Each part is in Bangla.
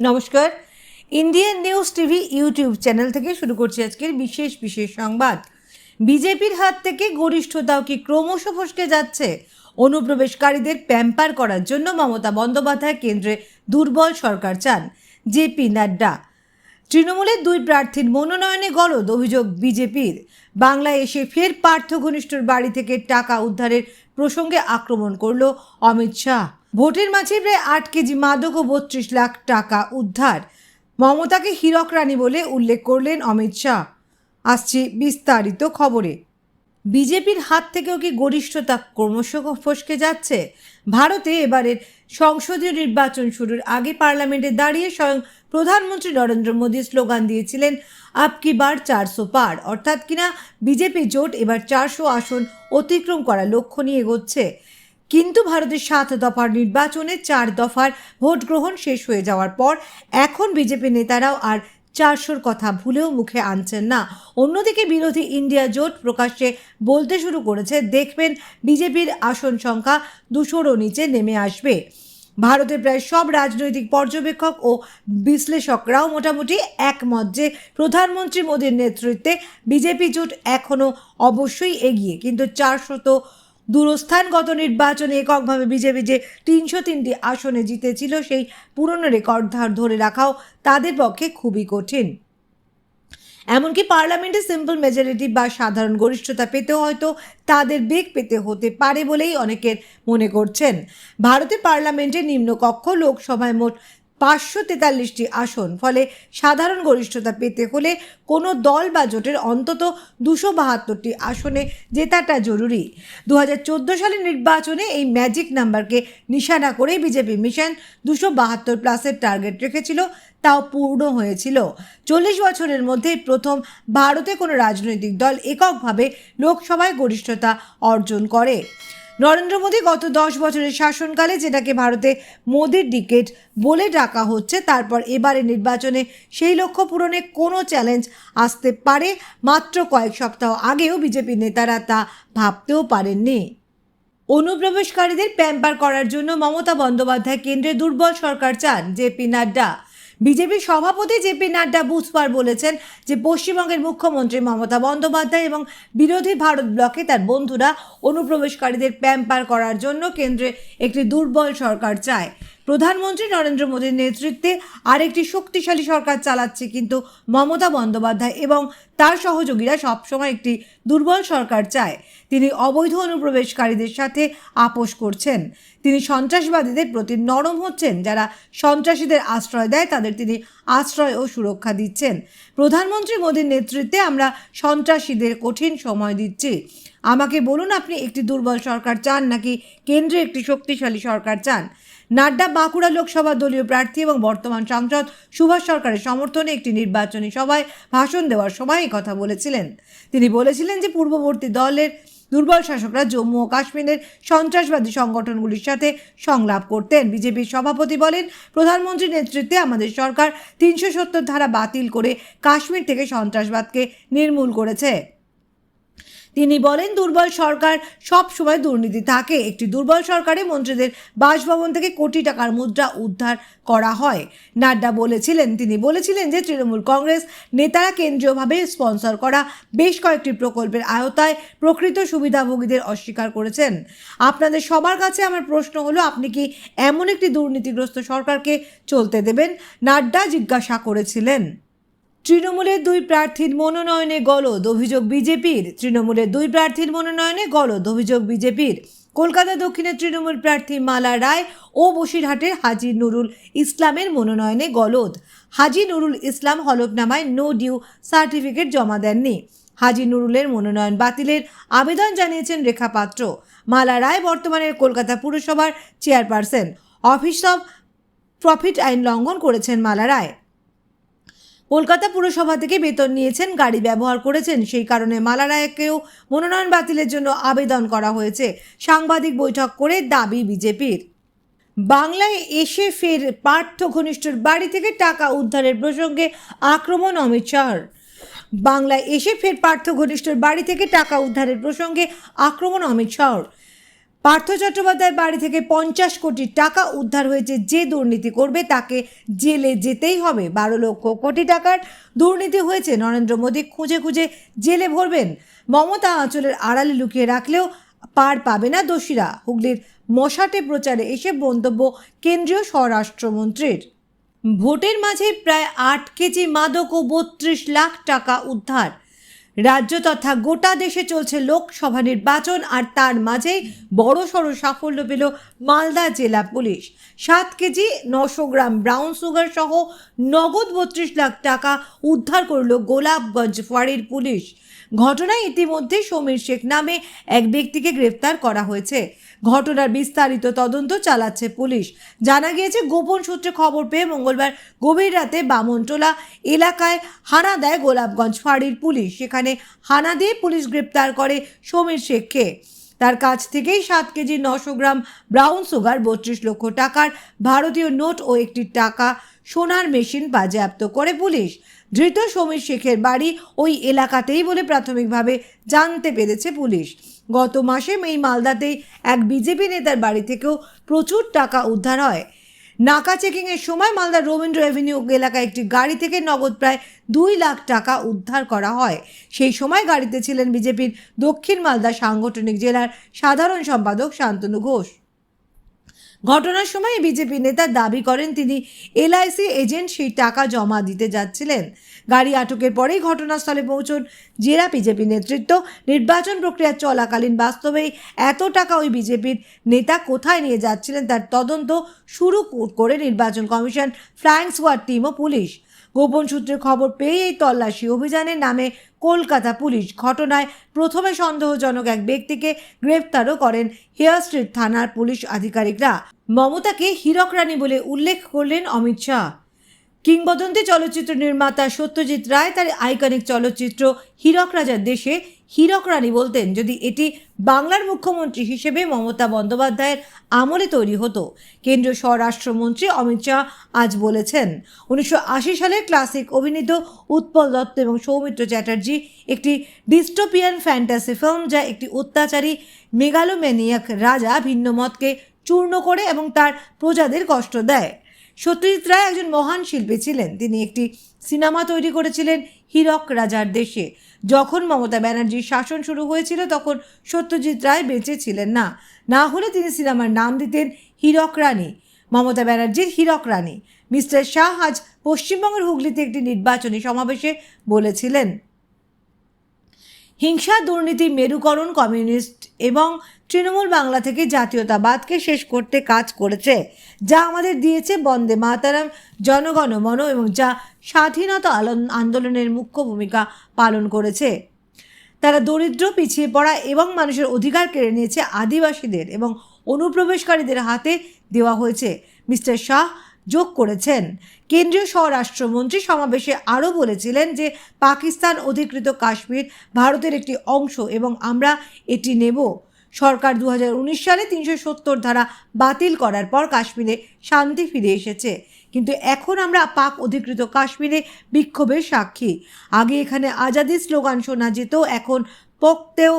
নমস্কার। Indian news TV YouTube channel থেকে শুরু করছি আজকের বিশেষ বিশেষ সংবাদ। বিজেপির হাত থেকে গরিষ্ঠতাও কি ক্রমশ ফসকে যাচ্ছে? অনুপ্রবেশকারীদের প্যাম্পার করার জন্য মমতা বন্দ্যোপাধ্যায় কেন্দ্রে দুর্বল সরকার চান জেপি নাড্ডা। তৃণমূলের দুই প্রার্থীর মনোনয়নে গলদ অভিযোগ বিজেপির। বাংলায় এসে ফের পার্থ ঘনিষ্ঠর বাড়ি থেকে টাকা উদ্ধারের প্রসঙ্গে আক্রমণ করল অমিত শাহ। ভোটের মাঝে প্রায় আট কেজি মাদক ও বত্রিশ লাখ টাকা উদ্ধার। মমতাকে হীরক রানী বলে উল্লেখ করলেন অমিত শাহ। আসছি বিস্তারিত খবরে। বিজেপির হাত থেকেও কি গরিষ্ঠতা ক্রমশ ফসকে যাচ্ছে? ভারতে এবারের সংসদীয় নির্বাচন শুরুর আগে পার্লামেন্টে দাঁড়িয়ে স্বয়ং প্রধানমন্ত্রী নরেন্দ্র মোদী স্লোগান দিয়েছিলেন আপকি বার চারশো পার। অর্থাৎ কিনা বিজেপি জোট এবার চারশো আসন অতিক্রম করা লক্ষ্য নিয়ে এগোচ্ছে। কিন্তু ভারতের সাত দফার নির্বাচনে চার দফার ভোট গ্রহণ শেষ হয়ে যাওয়ার পর এখন বিজেপি নেতারাও আর চারশোর কথা ভুলেও মুখে আনছেন না। অন্যদিকে বিরোধী ইন্ডিয়া জোট প্রকাশ্যে বলতে শুরু করেছে, দেখবেন বিজেপির আসন সংখ্যা দুশোরও নিচে নেমে আসবে। ভারতের প্রায় সব রাজনৈতিক পর্যবেক্ষক ও বিশ্লেষকরাও মোটামুটি একমত যে প্রধানমন্ত্রী মোদীর নেতৃত্বে বিজেপি জোট এখনও অবশ্যই এগিয়ে, কিন্তু চারশত দূরস্থানগত নির্বাচনে এককভাবে বিজেপি যে তিনশো তিনটি আসনে জিতেছিল, সেই পুরনো রেকর্ড ধার ধরে রাখাও তাদের পক্ষে খুবই কঠিন। এমনকি পার্লামেন্টে সিম্পল মেজরিটি বা সাধারণ গরিষ্ঠতা পেতেও হয়তো তাদের বেগ পেতে হতে পারে বলেই অনেকের মনে করছেন। ভারতের পার্লামেন্টে নিম্নকক্ষ, লোকসভায় মোট পাঁচশো তেতাল্লিশটি আসন, ফলে সাধারণ গরিষ্ঠতা পেতে হলে কোনো দল বা জোটের অন্তত দুশো বাহাত্তরটি আসনে জেতাটা জরুরি। দু হাজার চোদ্দ সালের নির্বাচনে এই ম্যাজিক নাম্বারকে নিশানা করেই বিজেপি মিশন দুশো বাহাত্তর প্লাসের টার্গেট রেখেছিল, তাও পূর্ণ হয়েছিল। চল্লিশ বছরের মধ্যে প্রথম ভারতে কোনো রাজনৈতিক দল এককভাবে লোকসভায় গরিষ্ঠতা অর্জন করে। নরেন্দ্র মোদী গত দশ বছরের শাসনকালে যেটাকে ভারতে মোদির ডিকেট বলে ডাকা হচ্ছে, তারপর এবারে নির্বাচনে সেই লক্ষ্য পূরণে কোনো চ্যালেঞ্জ আসতে পারে। মাত্র কয়েক সপ্তাহ আগেও বিজেপি নেতারা তা ভাবতেও পারেননি। অনুপ্রবেশকারীদের প্যাম্পার করার জন্য মমতা বন্দ্যোপাধ্যায় কেন্দ্রে দুর্বল সরকার চান জেপি নাড্ডা। বিজেপি সভাপতি জেপি নাড্ডা বুধবার বলেছেন যে পশ্চিমবঙ্গের মুখ্যমন্ত্রী মমতা বন্দ্যোপাধ্যায় এবং বিরোধী ভারত ব্লকে তার বন্ধুরা অনুপ্রবেশকারীদের প্যাম্পার করার জন্য কেন্দ্রে একটি দুর্বল সরকার চায়। প্রধানমন্ত্রী নরেন্দ্র মোদীর নেতৃত্বে আরেকটি শক্তিশালী সরকার চালাচ্ছে, কিন্তু মমতা বন্দ্যোপাধ্যায় এবং তার সহযোগীরা সবসময় একটি দুর্বল সরকার চায়। তিনি অবৈধ অনুপ্রবেশকারীদের সাথে আপোষ করছেন। তিনি সন্ত্রাসবাদীদের প্রতি নরম হচ্ছেন, যারা সন্ত্রাসীদের আশ্রয় দেয়, তাদের তিনি আশ্রয় ও সুরক্ষা দিচ্ছেন। প্রধানমন্ত্রী মোদীর নেতৃত্বে আমরা সন্ত্রাসীদের কঠিন সময় দিচ্ছি। আমাকে বলুন, আপনি একটি দুর্বল সরকার চান নাকি কেন্দ্রে একটি শক্তিশালী সরকার চান? নাড্ডা বাঁকুড়া লোকসভা দলীয় প্রার্থী এবং বর্তমান সাংসদ সুভাষ সরকারের সমর্থনে একটি নির্বাচনী সভায় ভাষণ দেওয়ার সময় কথা বলেছিলেন। তিনি বলেছিলেন যে, পূর্ববর্তী দলের দুর্বল শাসকরা জম্মু ও কাশ্মীরের সন্ত্রাসবাদী সংগঠনগুলির সাথে সংলাপ করতেন। বিজেপির সভাপতি বলেন, প্রধানমন্ত্রীর নেতৃত্বে আমাদের সরকার তিনশো সত্তর ধারা বাতিল করে কাশ্মীর থেকে সন্ত্রাসবাদকে নির্মূল করেছে। তিনি বলেন, দুর্বল সরকার সব সময় দুর্নীতি থাকে। একটি দুর্বল সরকারে মন্ত্রীদের বাসভবন থেকে কোটি টাকার মুদ্রা উদ্ধার করা হয়। নাড্ডা বলেছিলেন, তিনি বলেছিলেন যে তৃণমূল কংগ্রেস নেতারা কেন্দ্রীয়ভাবে স্পন্সর করা বেশ কয়েকটি প্রকল্পের আওতায় প্রকৃত সুবিধাভোগীদের অস্বীকার করেছেন। আপনাদের সবার কাছে আমার প্রশ্ন হলো, আপনি কি এমন একটি দুর্নীতিগ্রস্ত সরকারকে চলতে দেবেন? নাড্ডা জিজ্ঞাসা করেছিলেন। তৃণমূলের দুই প্রার্থীর মনোনয়নে গলদ অভিযোগ বিজেপির। তৃণমূলের দুই প্রার্থীর মনোনয়নে গলদ অভিযোগ বিজেপির। কলকাতা দক্ষিণের তৃণমূল প্রার্থী মালা রায় ও বসিরহাটের হাজি নুরুল ইসলামের মনোনয়নে গলদ। হাজি নুরুল ইসলাম হলফনামায় নো ডিউ সার্টিফিকেট জমা দেননি। হাজি নুরুলের মনোনয়ন বাতিলের আবেদন জানিয়েছেন রেখা পাত্র। মালা রায় বর্তমানে কলকাতা পুরসভার চেয়ারপারসন। অফিস অফ প্রফিট আইন লঙ্ঘন করেছেন মালা রায়। কলকাতা পুরসভা থেকে বেতন নিয়েছেন, গাড়ি ব্যবহার করেছেন, সেই কারণে মালা রায়কেও মনোনয়ন বাতিলের জন্য আবেদন করা হয়েছে। সাংবাদিক বৈঠক করে দাবি বিজেপির। বাংলায় এসে ফের পার্থ ঘনিষ্ঠর বাড়ি থেকে টাকা উদ্ধারের প্রসঙ্গে আক্রমণ অমিত শাহর। বাংলায় এসে ফের পার্থ ঘনিষ্ঠর বাড়ি থেকে টাকা উদ্ধারের প্রসঙ্গে আক্রমণ অমিত শাহর। পার্থ চট্টোপাধ্যায়ের বাড়ি থেকে পঞ্চাশ কোটি টাকা উদ্ধার হয়েছে, যে দুর্নীতি করবে তাকে জেলে যেতেই হবে। বারো লক্ষ কোটি টাকার দুর্নীতি হয়েছে, নরেন্দ্র মোদী খুঁজে খুঁজে জেলে ভরবেন। মমতা আঁচলের আড়ালে লুকিয়ে রাখলেও পার পাবে না দোষীরা। হুগলির মশাটে প্রচারে এসে মন্তব্য কেন্দ্রীয় স্বরাষ্ট্রমন্ত্রীর। ভোটের মাঝে প্রায় আট কেজি মাদক ও বত্রিশ লাখ টাকা উদ্ধার। রাজ্য তথা গোটা দেশে চলছে লোকসভা নির্বাচন আর তার মাঝে বড় সড় সাফল্য পেল মালদা জেলা পুলিশ। সাত কেজি নশো গ্রাম ব্রাউন সুগার সহ নগদ বত্রিশ লাখ টাকা উদ্ধার করল গোলাপগঞ্জ ফাঁড়ির পুলিশ। ঘটনায় ইতিমধ্যে সমীর শেখ নামে এক ব্যক্তিকে গ্রেফতার করা হয়েছে। ঘটনার বিস্তারিত তদন্ত চালাচ্ছে পুলিশ। জানা গিয়েছে, গোপন সূত্রে খবর পেয়ে মঙ্গলবার গভীর রাতে বামনটোলা এলাকায় হানা দেয় গোলাপগঞ্জ ফাঁড়ির পুলিশ। সেখানে হানা দিয়ে পুলিশ গ্রেপ্তার করে সমীর শেখকে। তার কাছ থেকেই সাত কেজি নশো গ্রাম ব্রাউন সুগার, বত্রিশ লক্ষ টাকার ভারতীয় নোট ও একটি টাকা সোনার মেশিন বাজেয়াপ্ত করে পুলিশ। ধৃত সমীর শেখের বাড়ি ওই এলাকাতেই বলে প্রাথমিকভাবে জানতে পেরেছে পুলিশ। গত মাসে এই মালদাতেই এক বিজেপি নেতার বাড়ি থেকেও প্রচুর টাকা উদ্ধার হয়। নাকা চেকিংয়ের সময় মালদার রবীন্দ্র এভিনিউ এলাকায় একটি গাড়ি থেকে নগদ প্রায় দুই লাখ টাকা উদ্ধার করা হয়। সেই সময় গাড়িতে ছিলেন বিজেপির দক্ষিণ মালদা সাংগঠনিক জেলার সাধারণ সম্পাদক শান্তনু ঘোষ। ঘটনার সময় বিজেপি নেতা দাবি করেন তিনি এলআইসি এজেন্ট সেই টাকা জমা দিতে যাচ্ছিলেন। গাড়ি আটকের পরেই ঘটনাস্থলে পৌঁছন জেলা বিজেপি নেতৃত্ব। নির্বাচন প্রক্রিয়া চলাকালীন বাস্তবেই এত টাকা ওই বিজেপির নেতা কোথায় নিয়ে যাচ্ছিলেন তার তদন্ত শুরু করে নির্বাচন কমিশন ফ্লাইং স্কোয়াড টিম ও পুলিশ। গোপন সূত্রে খবর পেয়ে এই তল্লাশি অভিযানের নামে কলকাতা পুলিশ ঘটনায় প্রথমে সন্দেহজনক এক ব্যক্তিকে গ্রেফতারও করেন হেয়ার স্ট্রিট থানার পুলিশ আধিকারিকরা। মমতাকে হীরক রানী বলে উল্লেখ করলেন অমিত শাহ। কিংবদন্তি চলচ্চিত্র নির্মাতা সত্যজিৎ রায় তার আইকনিক চলচ্চিত্র হীরক রাজার দেশে হীরক রানী বলতেন, যদি এটি বাংলার মুখ্যমন্ত্রী হিসেবে মমতা বন্দ্যোপাধ্যায়ের আমলে তৈরি হতো। কেন্দ্রীয় স্বরাষ্ট্রমন্ত্রী অমিত শাহ আজ বলেছেন, উনিশশো সালের ক্লাসিক অভিনীত উৎপল দত্ত এবং সৌমিত্র চ্যাটার্জি একটি ডিস্টোপিয়ান ফ্যান্টাসি ফিল্ম যা একটি অত্যাচারী মেগালোম্যানিয়াক রাজা ভিন্ন মতকে চূর্ণ করে এবং তার প্রজাদের কষ্ট দেয়। সত্যজিৎ রায় একজন মহান শিল্পী ছিলেন। তিনি একটি সিনেমা তৈরি করেছিলেন হীরক রাজার দেশে। যখন মমতা ব্যানার্জির শাসন শুরু হয়েছিল, তখন সত্যজিৎ রায় বেঁচে ছিলেন না। না হলে তিনি সিনেমার নাম দিতেন হীরক রানী, মমতা ব্যানার্জির হীরক রানী। মিস্টার শাহ আজ পশ্চিমবঙ্গের হুগলিতে একটি নির্বাচনী সমাবেশে বলেছিলেন। হিংসা দুর্নীতি মেরুকরণ কমিউনিস্ট এবং তৃণমূল বাংলা থেকে জাতীয়তাবাদকে শেষ করতে কাজ করেছে, যা আমাদের দিয়েছে বন্দে মাতারাম, জনগণ মন এবং যা স্বাধীনতা আন্দোলনের মুখ্য ভূমিকা পালন করেছে। তারা দরিদ্র, পিছিয়ে পড়া এবং মানুষের অধিকার কেড়ে নিয়েছে আদিবাসীদের এবং অনুপ্রবেশকারীদের হাতে দেওয়া হয়েছে। মিস্টার শাহ যোগ করেছেন। কেন্দ্রীয় স্বরাষ্ট্রমন্ত্রী সমাবেশে আরও বলেছিলেন যে, পাকিস্তান অধিকৃত কাশ্মীর ভারতের একটি অংশ এবং আমরা এটি নেব। সরকার দু হাজার উনিশ সালে তিনশো সত্তর ধারা বাতিল করার পর কাশ্মীরে শান্তি ফিরে এসেছে। কিন্তু এখন আমরা পাক অধিকৃত কাশ্মীরে বিক্ষোভের সাক্ষী। আগে এখানে আজাদি স্লোগান শোনা যেত, এখন পোক্তেও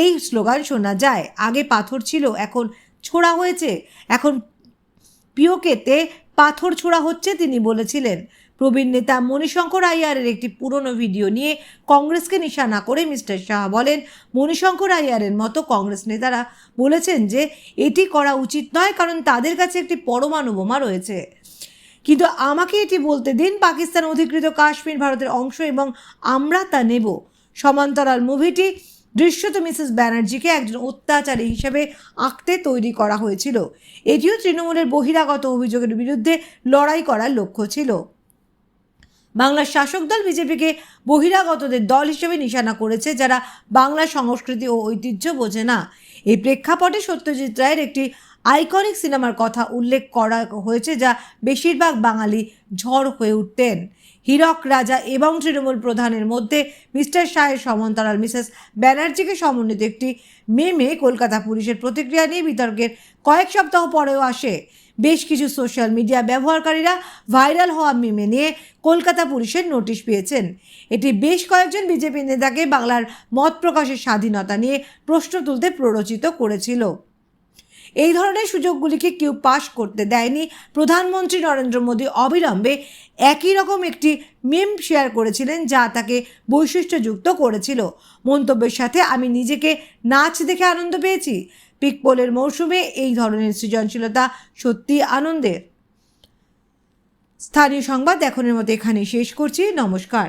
এই স্লোগান শোনা যায়। আগে পাথর ছিল, এখন ছোড়া হয়েছে, এখন পিওকেতে পাথর ছোড়া হচ্ছে তিনি বলেছিলেন। প্রবীণ নেতা মণিশঙ্কর আইয়ারের একটি পুরনো ভিডিও নিয়ে কংগ্রেসকে নিশানা করে মিস্টার শাহ বলেন, মণিশঙ্কর আইয়ারের মতো কংগ্রেস নেতারা বলেছেন যে এটি করা উচিত নয় কারণ তাদের কাছে একটি পরমাণু বোমা রয়েছে। কিন্তু আমাকে এটি বলতে দিন, পাকিস্তান অধিকৃত কাশ্মীর ভারতের অংশ এবং আমরা তা নেব। সমান্তরাল মুভিটি দৃশ্যত মিসেস ব্যানার্জিকে একজন অত্যাচারী হিসেবে আঁকতে তৈরি করা হয়েছিল। এটিও তৃণমূলের বহিরাগত অভিযোগের বিরুদ্ধে লড়াই করার লক্ষ্য ছিল। বাংলার শাসক দল বিজেপিকে বহিরাগতদের দল হিসেবে নিশানা করেছে, যারা বাংলা সংস্কৃতি ও ঐতিহ্য বোঝে না। এই প্রেক্ষাপটে সত্যজিৎ রায়ের একটি আইকনিক সিনেমার কথা উল্লেখ করা হয়েছে, যা বেশিরভাগ বাঙালি ঝড় হয়ে উঠতেন। হীরক রাজা এবং তৃণমূল প্রধানের মধ্যে মিস্টার শাহের সমান্তরাল মিসেস ব্যানার্জিকে সমন্বিত একটি মেমে কলকাতা পুলিশের প্রতিক্রিয়া নিয়ে বিতর্কের কয়েক সপ্তাহ পরেও আসে। বেশ কিছু সোশ্যাল মিডিয়া ব্যবহারকারীরা ভাইরাল হওয়া মিমে নিয়ে কলকাতা পুলিশের নোটিশ পেয়েছেন। এটি বেশ কয়েকজন বিজেপি নেতাকে বাংলার মত প্রকাশের স্বাধীনতা নিয়ে প্রশ্ন তুলতে প্ররোচিত করেছিল। এই ধরনের সুযোগগুলিকে কেউ পাশ করতে দেয়নি। প্রধানমন্ত্রী নরেন্দ্র মোদী অবিলম্বে একই রকম একটি মেম শেয়ার করেছিলেন, যা তাকে বৈশিষ্ট্যযুক্ত করেছিল। মন্তব্যের সাথে আমি নিজেকে নাচ দেখে আনন্দ পেয়েছি। পিকপোলের মৌসুমে এই ধরনের সৃজনশীলতা সত্যি আনন্দের। স্থানীয় সংবাদ এখনের মতো এখানেই শেষ করছি। নমস্কার।